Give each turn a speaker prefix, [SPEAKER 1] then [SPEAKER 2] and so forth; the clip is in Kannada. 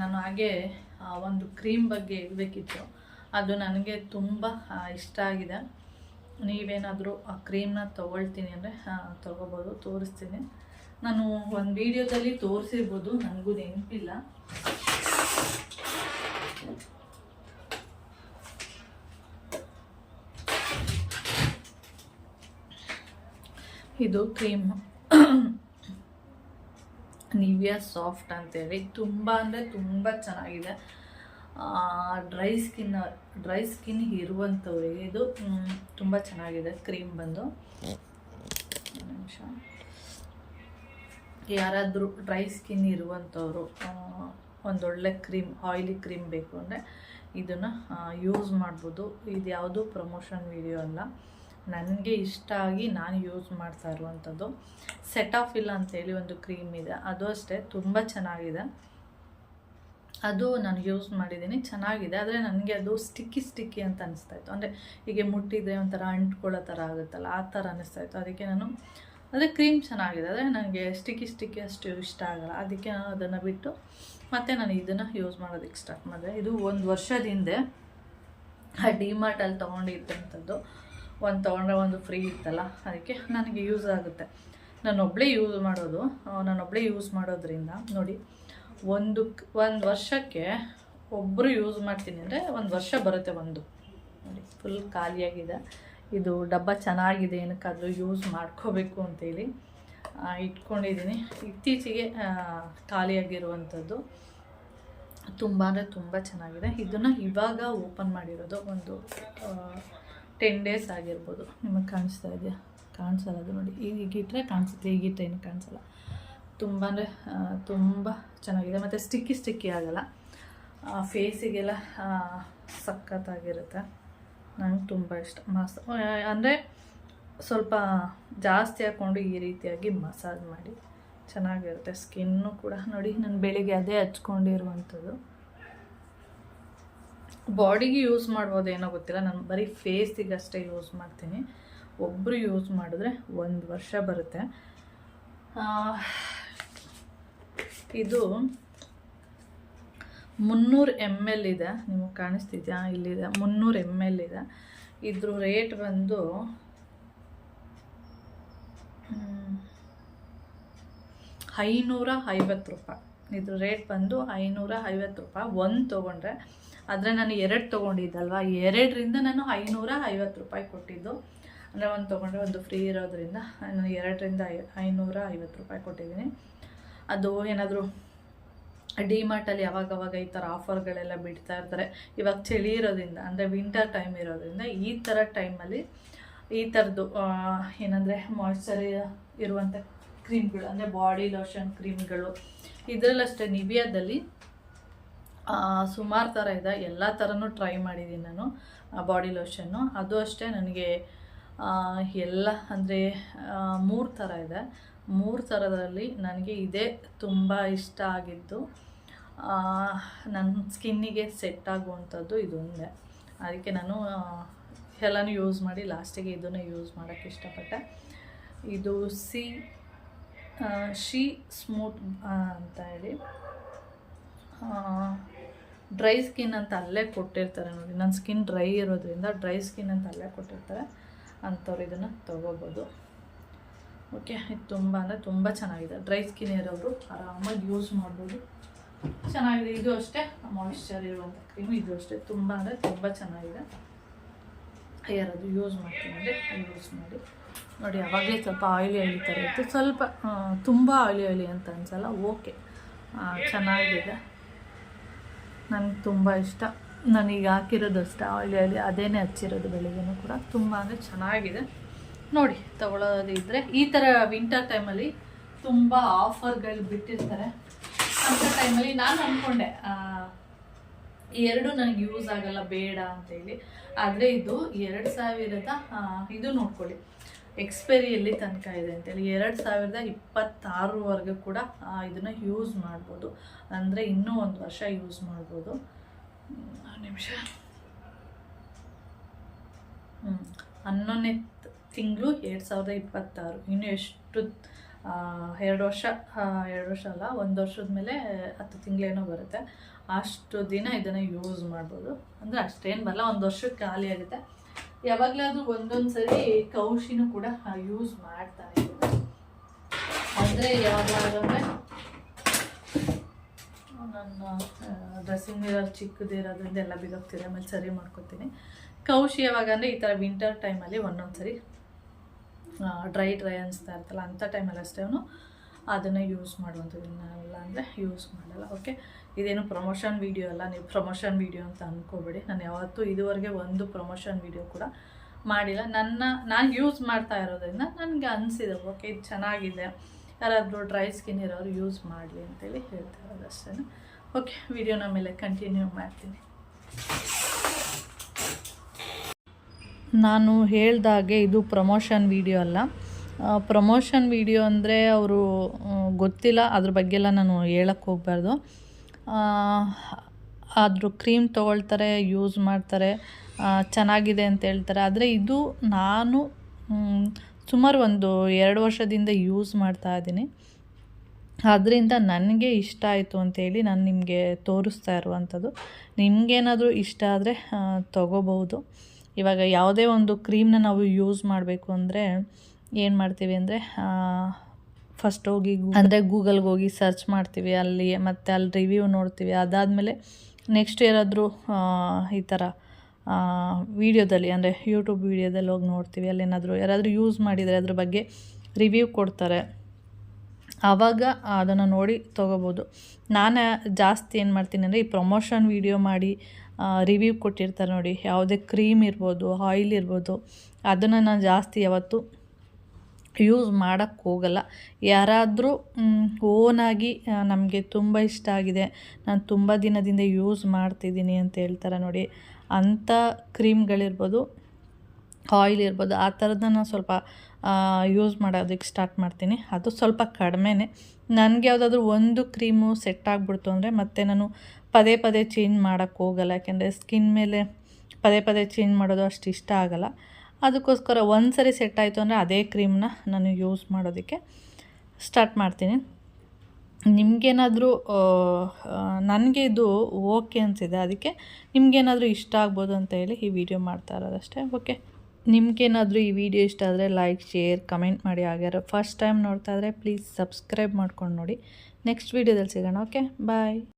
[SPEAKER 1] ನಾನು ಹಾಗೆ ಒಂದು ಕ್ರೀಮ್ ಬಗ್ಗೆ ಹೇಳಬೇಕಿತ್ತು. ಅದು ನನಗೆ ತುಂಬ ಇಷ್ಟ ಆಗಿದೆ. ನೀವೇನಾದರೂ ಆ ಕ್ರೀಮ್ನ ತೊಗೊಳ್ತೀನಿ ಅಂದರೆ ತೊಗೋಬೋದು, ತೋರಿಸ್ತೀನಿ. ನಾನು ಒಂದು ವಿಡಿಯೋದಲ್ಲಿ ತೋರಿಸಿರ್ಬೋದು, ನನಗೂ ನೆನಪಿಲ್ಲ. ಇದು ಕ್ರೀಮ್. ನಿವಿಯಾ ಸಾಫ್ಟ್ ಅಂತೇಳಿ ತುಂಬ ಅಂದರೆ ತುಂಬ ಚೆನ್ನಾಗಿದೆ. ಡ್ರೈ ಸ್ಕಿನ್ ಡ್ರೈ ಸ್ಕಿನ್ ಇರುವಂಥವ್ರಿಗೆ ಇದು ತುಂಬ ಚೆನ್ನಾಗಿದೆ ಕ್ರೀಮ್ ಬಂದು. ನಿಮಿಷ. ಯಾರಾದರೂ ಡ್ರೈ ಸ್ಕಿನ್ ಇರುವಂಥವ್ರು ಒಂದೊಳ್ಳೆ ಕ್ರೀಮ್, ಆಯಿಲಿ ಕ್ರೀಮ್ ಬೇಕು ಅಂದರೆ ಇದನ್ನು ಯೂಸ್ ಮಾಡ್ಬೋದು. ಇದು ಯಾವುದು ಪ್ರಮೋಷನ್ ವಿಡಿಯೋ ಅಲ್ಲ. ನನಗೆ ಇಷ್ಟ ಆಗಿ ನಾನು ಯೂಸ್ ಮಾಡ್ತಾ ಇರುವಂಥದ್ದು. ಸೆಟ್ ಆಫ್ ಇಲ್ಲ ಅಂತೇಳಿ ಒಂದು ಕ್ರೀಮ್ ಇದೆ. ಅದು ಅಷ್ಟೇ, ತುಂಬ ಚೆನ್ನಾಗಿದೆ. ಅದು ನಾನು ಯೂಸ್ ಮಾಡಿದ್ದೀನಿ. ಚೆನ್ನಾಗಿದೆ. ಆದರೆ ನನಗೆ ಅದು ಸ್ಟಿಕ್ಕಿ ಸ್ಟಿಕ್ಕಿ ಅಂತ ಅನಿಸ್ತಾ ಇತ್ತು. ಅಂದರೆ ಹೀಗೆ ಮುಟ್ಟಿದ್ರೆ ಒಂಥರ ಅಂಟ್ಕೊಳ್ಳೋ ಥರ ಆಗುತ್ತಲ್ಲ, ಆ ಥರ ಅನಿಸ್ತಾ ಇತ್ತು. ಅದಕ್ಕೆ ನಾನು ಅಂದರೆ ಕ್ರೀಮ್ ಚೆನ್ನಾಗಿದೆ. ಆದರೆ ನನಗೆ ಸ್ಟಿಕ್ಕಿ ಸ್ಟಿಕ್ಕಿ ಅಷ್ಟು ಇಷ್ಟ ಆಗಲ್ಲ. ಅದಕ್ಕೆ ನಾನು ಅದನ್ನು ಬಿಟ್ಟು ಮತ್ತು ನಾನು ಇದನ್ನು ಯೂಸ್ ಮಾಡೋದಕ್ಕೆ ಸ್ಟಾರ್ಟ್ ಮಾಡಿದೆ. ಇದು ಒಂದು ವರ್ಷದ ಹಿಂದೆ ಆ ಡಿಮಾರ್ಟಲ್ಲಿ ತೊಗೊಂಡಿದ್ದಂಥದ್ದು. ಒಂದು ತೊಗೊಂಡ್ರೆ ಒಂದು ಫ್ರೀ ಇತ್ತಲ್ಲ, ಅದಕ್ಕೆ ನನಗೆ ಯೂಸ್ ಆಗುತ್ತೆ. ನಾನೊಬ್ಬಳೇ ಯೂಸ್ ಮಾಡೋದು ನಾನೊಬ್ಬಳೇ ಯೂಸ್ ಮಾಡೋದ್ರಿಂದ ನೋಡಿ, ಒಂದು ಒಂದು ವರ್ಷಕ್ಕೆ ಒಬ್ಬರು ಯೂಸ್ ಮಾಡ್ತೀನಿ ಅಂದರೆ ಒಂದು ವರ್ಷ ಬರುತ್ತೆ ಒಂದು. ನೋಡಿ ಫುಲ್ ಖಾಲಿಯಾಗಿದೆ. ಇದು ಡಬ್ಬ ಚೆನ್ನಾಗಿದೆ, ಏನಕ್ಕಾದರೂ ಯೂಸ್ ಮಾಡ್ಕೋಬೇಕು ಅಂತೇಳಿ ಇಟ್ಕೊಂಡಿದ್ದೀನಿ. ಇತ್ತೀಚೆಗೆ ಖಾಲಿಯಾಗಿರುವಂಥದ್ದು ತುಂಬ ಅಂದರೆ ತುಂಬ ಚೆನ್ನಾಗಿದೆ. ಇದನ್ನು ಇವಾಗ ಓಪನ್ ಮಾಡಿರೋದು ಒಂದು ಟೆನ್ ಡೇಸ್ ಆಗಿರ್ಬೋದು. ನಿಮಗೆ ಕಾಣಿಸ್ತಾ ಇದೆಯಾ ಕಾಣಿಸಲ್ಲ ಅದು ನೋಡಿ. ಈಗಿಟ್ಟರೆ ಕಾಣಿಸುತ್ತೆ. ಈಗಿಟ್ಟರೆ ಏನು ಕಾಣಿಸಲ್ಲ. ತುಂಬ ಅಂದರೆ ತುಂಬ ಚೆನ್ನಾಗಿದೆ. ಮತ್ತು ಸ್ಟಿಕ್ಕಿ ಸ್ಟಿಕ್ಕಿ ಆಗಲ್ಲ. ಫೇಸಿಗೆಲ್ಲ ಸಖತ್ತಾಗಿರುತ್ತೆ. ನಂಗೆ ತುಂಬ ಇಷ್ಟ. ಮಸ ಅಂದರೆ ಸ್ವಲ್ಪ ಜಾಸ್ತಿ ಹಾಕ್ಕೊಂಡು ಈ ರೀತಿಯಾಗಿ ಮಸಾಜ್ ಮಾಡಿ ಚೆನ್ನಾಗಿರುತ್ತೆ. ಸ್ಕಿನ್ನು ಕೂಡ ನೋಡಿ, ನಾನು ಬೆಳಿಗ್ಗೆ ಅದೇ ಹಚ್ಕೊಂಡಿರುವಂಥದ್ದು. ಬಾಡಿಗೆ ಯೂಸ್ ಮಾಡ್ಬೋದು ಏನೋ ಗೊತ್ತಿಲ್ಲ. ನಾನು ಬರೀ ಫೇಸಿಗೆ ಅಷ್ಟೇ ಯೂಸ್ ಮಾಡ್ತೀನಿ. ಒಬ್ಬರು ಯೂಸ್ ಮಾಡಿದ್ರೆ ಒಂದು ವರ್ಷ ಬರುತ್ತೆ. ಇದು ಮುನ್ನೂರು ಎಂ ಎಲ್ ಇದೆ. ನಿಮಗೆ ಕಾಣಿಸ್ತಿದ್ಯಾ? ಇಲ್ಲಿದೆ. ಮುನ್ನೂರು ಎಂ ಎಲ್ ಇದೆ. ಇದ್ರ ರೇಟ್ ಬಂದು ಐನೂರ ಐವತ್ತು ರೂಪಾಯಿ. ಇದ್ರ ರೇಟ್ ಬಂದು ಐನೂರ ಐವತ್ತು ರೂಪಾಯಿ. ಒಂದು ತೊಗೊಂಡ್ರೆ ಆದರೆ ನಾನು ಎರಡು ತೊಗೊಂಡಿದ್ದಲ್ವ? ಎರಡರಿಂದ ನಾನು ಐನೂರ ಐವತ್ತು ರೂಪಾಯಿ ಕೊಟ್ಟಿದ್ದು. ಅಂದರೆ ಒಂದು ತೊಗೊಂಡ್ರೆ ಒಂದು ಫ್ರೀ ಇರೋದ್ರಿಂದ ನಾನು ಎರಡರಿಂದ ಐ, ಐನೂರ ಐವತ್ತು ರೂಪಾಯಿ ಕೊಟ್ಟಿದ್ದೀನಿ. ಅದು ಏನಾದರೂ ಡಿಮಾರ್ಟಲ್ಲಿ ಯಾವಾಗವಾಗ ಈ ಥರ ಆಫರ್ಗಳೆಲ್ಲ ಬಿಡ್ತಾ ಇರ್ತಾರೆ. ಇವಾಗ ಚಳಿ ಇರೋದ್ರಿಂದ ಅಂದರೆ ವಿಂಟರ್ ಟೈಮ್ ಇರೋದ್ರಿಂದ ಈ ಥರ ಟೈಮಲ್ಲಿ ಈ ಥರದ್ದು ಏನಂದರೆ ಮಾಯ್ಶ್ಚರ್ ಇರುವಂಥ ಕ್ರೀಮ್ಗಳು ಅಂದರೆ ಬಾಡಿ ಲೋಷನ್ ಕ್ರೀಮ್ಗಳು ಇದರಲ್ಲಷ್ಟೇ ನಿವಿಯಾದಲ್ಲಿ ಸುಮಾರು ಥರ ಇದೆ. ಎಲ್ಲ ಥರನೂ ಟ್ರೈ ಮಾಡಿದ್ದೀನಿ ನಾನು ಬಾಡಿ ಲೋಷನ್ನು ಅದು ಅಷ್ಟೇ ನನಗೆ ಎಲ್ಲ ಅಂದರೆ ಮೂರು ಥರ ಇದೆ. ಮೂರು ಥರದಲ್ಲಿ ನನಗೆ ಇದೇ ತುಂಬ ಇಷ್ಟ ಆಗಿದ್ದು ನನ್ನ ಸ್ಕಿನ್ನಿಗೆ ಸೆಟ್ ಆಗುವಂಥದ್ದು ಇದೊಂದೇ. ಅದಕ್ಕೆ ನಾನು ಎಲ್ಲನೂ ಯೂಸ್ ಮಾಡಿ ಲಾಸ್ಟಿಗೆ ಇದನ್ನು ಯೂಸ್ ಮಾಡೋಕ್ಕೆ ಇಷ್ಟಪಟ್ಟೆ. ಇದು ಸಿ ಶಿ ಸ್ಮೂತ್ ಅಂತ ಹೇಳಿ. ಡ್ರೈ ಸ್ಕಿನ್ ಅಂತ ಅಲ್ಲೇ ಕೊಟ್ಟಿರ್ತಾರೆ ನೋಡಿ. ನನ್ನ ಸ್ಕಿನ್ ಡ್ರೈ ಇರೋದ್ರಿಂದ ಡ್ರೈ ಸ್ಕಿನ್ ಅಂತ ಅಲ್ಲೇ ಕೊಟ್ಟಿರ್ತಾರೆ. ಅಂಥವ್ರು ಇದನ್ನು ತೊಗೋಬೋದು. ಓಕೆ ಇದು ತುಂಬ ಅಂದರೆ ತುಂಬ ಚೆನ್ನಾಗಿದೆ. ಡ್ರೈ ಸ್ಕಿನ್ ಇರೋರು ಆರಾಮಾಗಿ ಯೂಸ್ ಮಾಡ್ಬೋದು. ಚೆನ್ನಾಗಿದೆ. ಇದು ಅಷ್ಟೇ ಮಾಯಿಶ್ಚರ್ ಇರುವಂಥ ಕ್ರೀಮ್ ಇದು ಅಷ್ಟೇ. ತುಂಬ ಅಂದರೆ ತುಂಬ ಚೆನ್ನಾಗಿದೆ. ಯಾರಾದರೂ ಯೂಸ್ ಮಾಡ್ತೀನಿ ಅಂದರೆ ಯೂಸ್ ಮಾಡಿ. ನೋಡಿ, ಅವಾಗಲೇ ಸ್ವಲ್ಪ ಆಯಿಲಿ ಆಯಿಲಿ ಥರ ಇತ್ತು. ಸ್ವಲ್ಪ ತುಂಬ ಆಯಿಲಿ ಆಯಿಲಿ ಅಂತ ಅನ್ಸಲ್ಲ. ಓಕೆ ಚೆನ್ನಾಗಿದೆ. ನನಗೆ ತುಂಬ ಇಷ್ಟ. ನನಗೆ ಹಾಕಿರೋದು ಅಷ್ಟೇ, ಆಯಿಲಿ ಆಯಿಲಿ ಅದೇನೇ ಹಚ್ಚಿರೋದು ಬೆಳಿಗ್ಗೆನೂ ಕೂಡ. ತುಂಬ ಅಂದರೆ ಚೆನ್ನಾಗಿದೆ. ನೋಡಿ ತಗೊಳ್ಳೋದಿದ್ರೆ ಈ ಥರ ವಿಂಟರ್ ಟೈಮಲ್ಲಿ ತುಂಬ ಆಫರ್ಗಳು ಬಿಟ್ಟಿರ್ತಾರೆ. ಅಂಥ ಟೈಮಲ್ಲಿ ನಾನು ಅಂದ್ಕೊಂಡೆ ಎರಡು ನನಗೆ ಯೂಸ್ ಆಗಲ್ಲ, ಬೇಡ ಅಂತೇಳಿ. ಆದರೆ ಇದು ಎರಡು ಸಾವಿರದ ಇದು ನೋಡ್ಕೊಳ್ಳಿ. ಎಕ್ಸ್ಪೈರಿ ಎಲ್ಲಿ ತನಕ ಇದೆ ಅಂತೇಳಿ. ಎರಡು ಸಾವಿರದ ಇಪ್ಪತ್ತಾರರವರೆಗೂ ಕೂಡ ಇದನ್ನು ಯೂಸ್ ಮಾಡ್ಬೋದು. ಅಂದರೆ ಇನ್ನೂ ಒಂದು ವರ್ಷ ಯೂಸ್ ಮಾಡ್ಬೋದು. ನಿಮಿಷ. ಹ್ಞೂ ಹನ್ನೊಂದನೇ ತಿಂಗಳು ಎರಡು ಸಾವಿರದ ಇಪ್ಪತ್ತಾರು. ಇನ್ನು ಎಷ್ಟು ಎರಡು ವರ್ಷ ಎರಡು ವರ್ಷ ಅಲ್ಲ, ಒಂದು ವರ್ಷದ ಮೇಲೆ ಹತ್ತು ತಿಂಗಳೇನೋ ಬರುತ್ತೆ. ಅಷ್ಟು ದಿನ ಇದನ್ನು ಯೂಸ್ ಮಾಡ್ಬೋದು. ಅಂದರೆ ಅಷ್ಟೇನು ಬರಲ್ಲ, ಒಂದು ವರ್ಷಕ್ಕೆ ಖಾಲಿ ಆಗುತ್ತೆ. ಯಾವಾಗಲಾದ್ರೂ ಒಂದೊಂದು ಸರಿ ಕೌಶಿನೂ ಕೂಡ ಯೂಸ್ ಮಾಡ್ತಾನೆ ಅಂದ್ರೆ ಯಾವಾಗ ನನ್ನ ಡ್ರೆಸ್ಸಿಂಗ್ ಮಿರರ್ ಚಿಕ್ಕದಿರೋದ್ರಿಂದ ಎಲ್ಲ ಬಿದ್ದೋಗ್ತಿದೆ ಆಮೇಲೆ ಸರಿ ಮಾಡ್ಕೊತೀನಿ. ಕೌಶಿ ಯಾವಾಗ ಅಂದರೆ ಈ ಥರ ವಿಂಟರ್ ಟೈಮಲ್ಲಿ ಒಂದೊಂದು ಸರಿ ಡ್ರೈ ಡ್ರೈ ಅನಿಸ್ತಾ ಇರ್ತಲ್ಲ ಅಂಥ ಟೈಮಲ್ಲಿ ಅಷ್ಟೇ ಅವನು ಅದನ್ನು ಯೂಸ್ ಮಾಡುವಂಥದ್ದು ಇಲ್ಲ ಅಂದರೆ ಯೂಸ್ ಮಾಡಲ್ಲ ಓಕೆ ಇದೇನು ಪ್ರಮೋಷನ್ ವೀಡಿಯೋ ಅಲ್ಲ, ನೀವು ಪ್ರಮೋಷನ್ ವೀಡಿಯೋ ಅಂತ ಅಂದ್ಕೋಬೇಡಿ ನಾನು ಯಾವತ್ತೂ ಇದುವರೆಗೆ ಒಂದು ಪ್ರಮೋಷನ್ ವೀಡಿಯೋ ಕೂಡ ಮಾಡಿಲ್ಲ. ನನ್ನ, ನಾನು ಯೂಸ್ ಮಾಡ್ತಾ ಇರೋದ್ರಿಂದ ನನಗೆ ಅನಿಸಿದೆ ಓಕೆ ಇದು ಚೆನ್ನಾಗಿದೆ. ಯಾರಾದರೂ ಡ್ರೈ ಸ್ಕಿನ್ ಇರೋರು ಯೂಸ್ ಮಾಡಲಿ ಅಂತೇಳಿ ಹೇಳ್ತಾ ಇರೋದು ಅಷ್ಟೇ ಓಕೆ ವಿಡಿಯೋನ ಮೇಲೆ ಕಂಟಿನ್ಯೂ ಮಾಡ್ತೀನಿ. ನಾನು ಹೇಳ್ದಾಗೆ ಇದು ಪ್ರಮೋಷನ್ ವಿಡಿಯೋ ಅಲ್ಲ. ಪ್ರಮೋಷನ್ ವಿಡಿಯೋ ಅಂದರೆ ಅವರು ಗೊತ್ತಿಲ್ಲ. ಅದ್ರ ಬಗ್ಗೆ ಎಲ್ಲ ನಾನು ಹೇಳಕ್ಕೆ ಹೋಗ್ಬಾರ್ದು. ಅದ್ರ ಕ್ರೀಮ್ ತೊಗೊಳ್ತಾರೆ, ಯೂಸ್ ಮಾಡ್ತಾರೆ ಚೆನ್ನಾಗಿದೆ ಅಂತ ಹೇಳ್ತಾರೆ. ಆದರೆ ಇದು ನಾನು ಸುಮಾರು ಒಂದು ಎರಡು ವರ್ಷದಿಂದ ಯೂಸ್ ಮಾಡ್ತಾ ಇದ್ದೀನಿ. ಅದರಿಂದ ನನಗೆ ಇಷ್ಟ ಆಯಿತು ಅಂತೇಳಿ ನಾನು ನಿಮಗೆ ತೋರಿಸ್ತಾ ಇರುವಂಥದ್ದು. ನಿಮಗೇನಾದರೂ ಇಷ್ಟ ಆದರೆ ತೊಗೋಬಹುದು. ಇವಾಗ ಯಾವುದೇ ಒಂದು ಕ್ರೀಮ್ನ ನಾವು ಯೂಸ್ ಮಾಡಬೇಕು ಅಂದರೆ ಏನು ಮಾಡ್ತೀವಿ ಅಂದರೆ ಫಸ್ಟ್ ಹೋಗಿ ಅಂದರೆ ಗೂಗಲ್ಗೆ ಹೋಗಿ ಸರ್ಚ್ ಮಾಡ್ತೀವಿ ಅಲ್ಲಿ, ಮತ್ತು ಅಲ್ಲಿ ರಿವ್ಯೂ ನೋಡ್ತೀವಿ. ಅದಾದಮೇಲೆ ನೆಕ್ಸ್ಟ್ ಏನಾದರೂ ಈ ಥರ ವೀಡಿಯೋದಲ್ಲಿ ಅಂದರೆ ಯೂಟ್ಯೂಬ್ ವೀಡಿಯೋದಲ್ಲಿ ಹೋಗಿ ನೋಡ್ತೀವಿ. ಅಲ್ಲೇನಾದರೂ ಯಾರಾದರೂ ಯೂಸ್ ಮಾಡಿದರೆ ಅದ್ರ ಬಗ್ಗೆ ರಿವ್ಯೂ ಕೊಡ್ತಾರೆ. ಆವಾಗ ಅದನ್ನು ನೋಡಿ ತೊಗೋಬೋದು. ನಾನು ಜಾಸ್ತಿ ಏನು ಮಾಡ್ತೀನಿ ಅಂದರೆ ಈ ಪ್ರಮೋಷನ್ ವೀಡಿಯೋ ಮಾಡಿ ರಿವ್ಯೂ ಕೊಟ್ಟಿರ್ತಾರೆ ನೋಡಿ. ಯಾವುದೇ ಕ್ರೀಮ್ ಇರ್ಬೋದು ಆಯಿಲ್ ಇರ್ಬೋದು, ಅದನ್ನು ನಾನು ಜಾಸ್ತಿ ಯಾವತ್ತು ಯೂಸ್ ಮಾಡೋಕ್ಕೆ ಹೋಗಲ್ಲ. ಯಾರಾದರೂ ಓನಾಗಿ ನಮಗೆ ತುಂಬ ಇಷ್ಟ ಆಗಿದೆ. ನಾನು ತುಂಬ ದಿನದಿಂದ ಯೂಸ್ ಮಾಡ್ತಿದ್ದೀನಿ ಅಂತ ಹೇಳ್ತಾರೆ ನೋಡಿ. ಅಂಥ ಕ್ರೀಮ್ಗಳಿರ್ಬೋದು, ಆಯಿಲ್ ಇರ್ಬೋದು, ಆ ಥರದನ್ನ ನಾನು ಸ್ವಲ್ಪ ಯೂಸ್ ಮಾಡೋದಕ್ಕೆ ಸ್ಟಾರ್ಟ್ ಮಾಡ್ತೀನಿ. ಅದು ಸ್ವಲ್ಪ ಕಡಿಮೆನೇ. ನನಗೆ ಯಾವುದಾದ್ರೂ ಒಂದು ಕ್ರೀಮು ಸೆಟ್ ಆಗಿಬಿಡ್ತು ಅಂದರೆ ಮತ್ತೆ ನಾನು ಪದೇ ಪದೇ ಚೇಂಜ್ ಮಾಡೋಕ್ಕೆ ಹೋಗಲ್ಲ. ಯಾಕೆಂದರೆ ಸ್ಕಿನ್ ಮೇಲೆ ಪದೇ ಪದೇ ಚೇಂಜ್ ಮಾಡೋದು ಅಷ್ಟು ಇಷ್ಟ ಆಗಲ್ಲ. ಅದಕ್ಕೋಸ್ಕರ ಒಂದು ಸರಿ ಸೆಟ್ ಆಯಿತು ಅಂದರೆ ಅದೇ ಕ್ರೀಮ್ನ ನಾನು ಯೂಸ್ ಮಾಡೋದಕ್ಕೆ ಸ್ಟಾರ್ಟ್ ಮಾಡ್ತೀನಿ. ನಿಮಗೇನಾದರೂ ನನಗೆ ಇದು ಓಕೆ ಅನಿಸಿದೆ. ಅದಕ್ಕೆ ನಿಮಗೇನಾದರೂ ಇಷ್ಟ ಆಗ್ಬೋದು ಅಂತ ಹೇಳಿ ಈ ವಿಡಿಯೋ ಮಾಡ್ತಾ ಇರೋದಷ್ಟೇ ಓಕೆ ನಿಮಗೇನಾದರೂ ಈ ವಿಡಿಯೋ ಇಷ್ಟ ಆದರೆ ಲೈಕ್ ಶೇರ್ ಕಮೆಂಟ್ ಮಾಡಿ. ಆಗ್ಯಾರ ಫಸ್ಟ್ ಟೈಮ್ ನೋಡ್ತಾ ಇದ್ರೆ ಪ್ಲೀಸ್ ಸಬ್ಸ್ಕ್ರೈಬ್ ಮಾಡ್ಕೊಂಡು ನೋಡಿ. ನೆಕ್ಸ್ಟ್ ವೀಡಿಯೋದಲ್ಲಿ ಸಿಗೋಣ. Okay bye